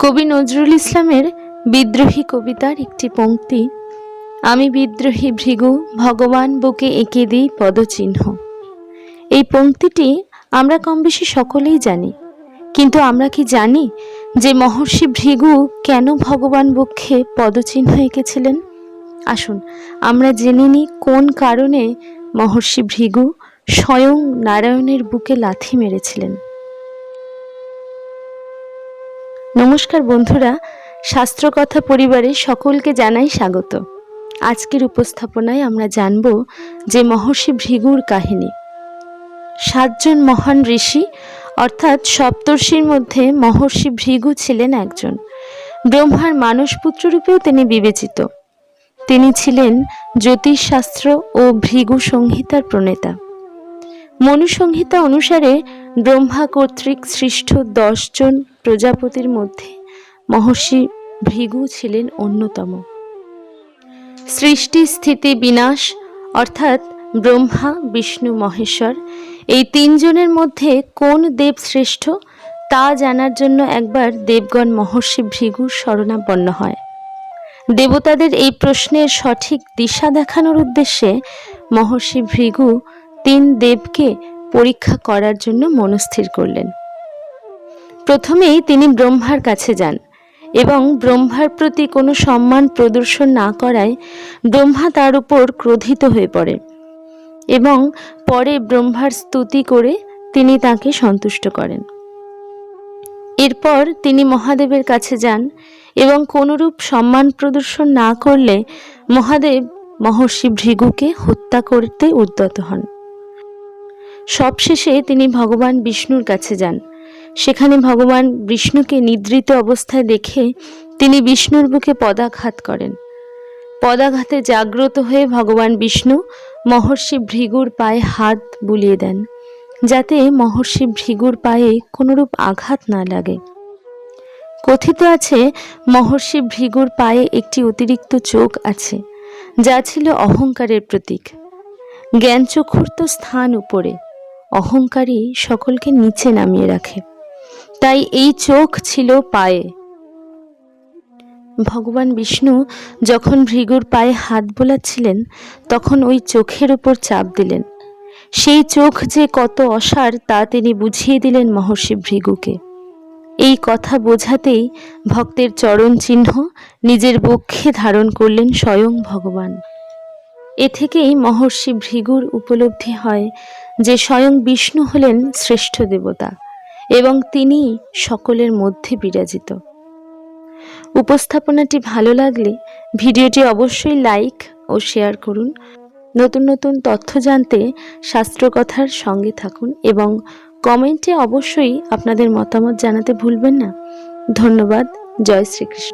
কবি নজরুল ইসলামের বিদ্রোহী কবিতার একটি পঙ্ক্তি, আমি বিদ্রোহী ভৃগু, ভগবান বুকে এঁকে দিই পদচিহ্ন। এই পঙ্ক্তিটি আমরা কম বেশি সকলেই জানি, কিন্তু আমরা কি জানি যে মহর্ষি ভৃগু কেন ভগবান বক্ষে পদচিহ্ন এঁকেছিলেন? আসুন, আমরা জেনে নিই কোন কারণে মহর্ষি ভৃগু স্বয়ং নারায়ণের বুকে লাথি মেরেছিলেন। নমস্কার বন্ধুরা, শাস্ত্রকথা পরিবারে সকলকে জানাই স্বাগত। আজকের উপস্থাপনায় আমরা জানব যে মহর্ষি ভৃগুর কাহিনী। সাতজন মহান ঋষি, অর্থাৎ সপ্তর্ষির মধ্যে মহর্ষি ভৃগু ছিলেন একজন। ব্রহ্মার মানসপুত্র রূপেও তিনি বিবেচিত। তিনি ছিলেন জ্যোতিষশাস্ত্র ও ভৃগু সংহিতার প্রণেতা। মনুসংহিতা অনুসারে ব্রহ্মা কর্তৃক সৃষ্ট দশজন প্রজাপতির মধ্যে মহর্ষি ভৃগু ছিলেন অন্যতম। সৃষ্টি স্থিতি বিনাশ, অর্থাৎ ব্রহ্মা, বিষ্ণু, মহেশ্বর, এই তিনজনের মধ্যে কোন দেব শ্রেষ্ঠ তা জানার জন্য একবার দেবগণ মহর্ষি ভৃগুর শরণাপন্ন হয়। দেবতাদের এই প্রশ্নের সঠিক দিশা দেখানোর উদ্দেশ্যে মহর্ষি ভৃগু তিন দেবকে পরীক্ষা করার জন্য মনস্থির করলেন। প্রথমেই তিনি ব্রহ্মার কাছে যান এবং ব্রহ্মার প্রতি কোনো সম্মান প্রদর্শন না করায় ব্রহ্মা তার উপর ক্রোধিত হয়ে পড়ে এবং পরে ব্রহ্মার স্তুতি করে তিনি তাকে সন্তুষ্ট করেন। এরপর তিনি মহাদেবের কাছে যান এবং কোনরূপ সম্মান প্রদর্শন না করলে মহাদেব মহর্ষি ভৃগুকে হত্যা করতে উদ্যত হন। সবশেষে তিনি ভগবান বিষ্ণুর কাছে যান। সেখানে ভগবান বিষ্ণুকে নিদ্রিত অবস্থায় দেখে তিনি বিষ্ণুর বুকে পদাঘাত করেন। পদাঘাতে জাগ্রত হয়ে ভগবান বিষ্ণু মহর্ষি ভৃগুর পায়ে হাত বুলিয়ে দেন, যাতে মহর্ষি ভৃগুর পায়ে কোনোরূপ আঘাত না লাগে। কথিত আছে, মহর্ষি ভৃগুর পায়ে একটি অতিরিক্ত চোখ আছে, যা ছিল অহংকারের প্রতীক। জ্ঞানচক্ষুর তো স্থান উপরে অহংকারী সকলকে নিচে নামিয়ে রাখে। তাই এই চোখ ছিল পায়ে। ভগবান বিষ্ণু যখন ভৃগুর পায়ে হাত বোলাচ্ছিলেন, তখন ওই চোখের উপর চাপ দিলেন। সেই চোখ যে কত অসার, তা তিনি বুঝিয়ে দিলেন মহর্ষি ভৃগুকে। এই কথা বোঝাতেই ভক্তের চরণ চিহ্ন নিজের বক্ষে ধারণ করলেন স্বয়ং ভগবান। এ থেকেই মহর্ষি ভৃগুর উপলব্ধি হয় যে স্বয়ং বিষ্ণু হলেন শ্রেষ্ঠ দেবতা। এবং তিনি সকলের মধ্যে বিরাজিত। উপস্থাপনাটি ভালো লাগলে ভিডিওটি অবশ্যই লাইক ও শেয়ার করুন। নতুন নতুন তথ্য জানতে শাস্ত্রকথার সঙ্গে থাকুন এবং কমেন্টে অবশ্যই আপনাদের মতামত জানাতে ভুলবেন না। ধন্যবাদ। জয় শ্রীকৃষ্ণ।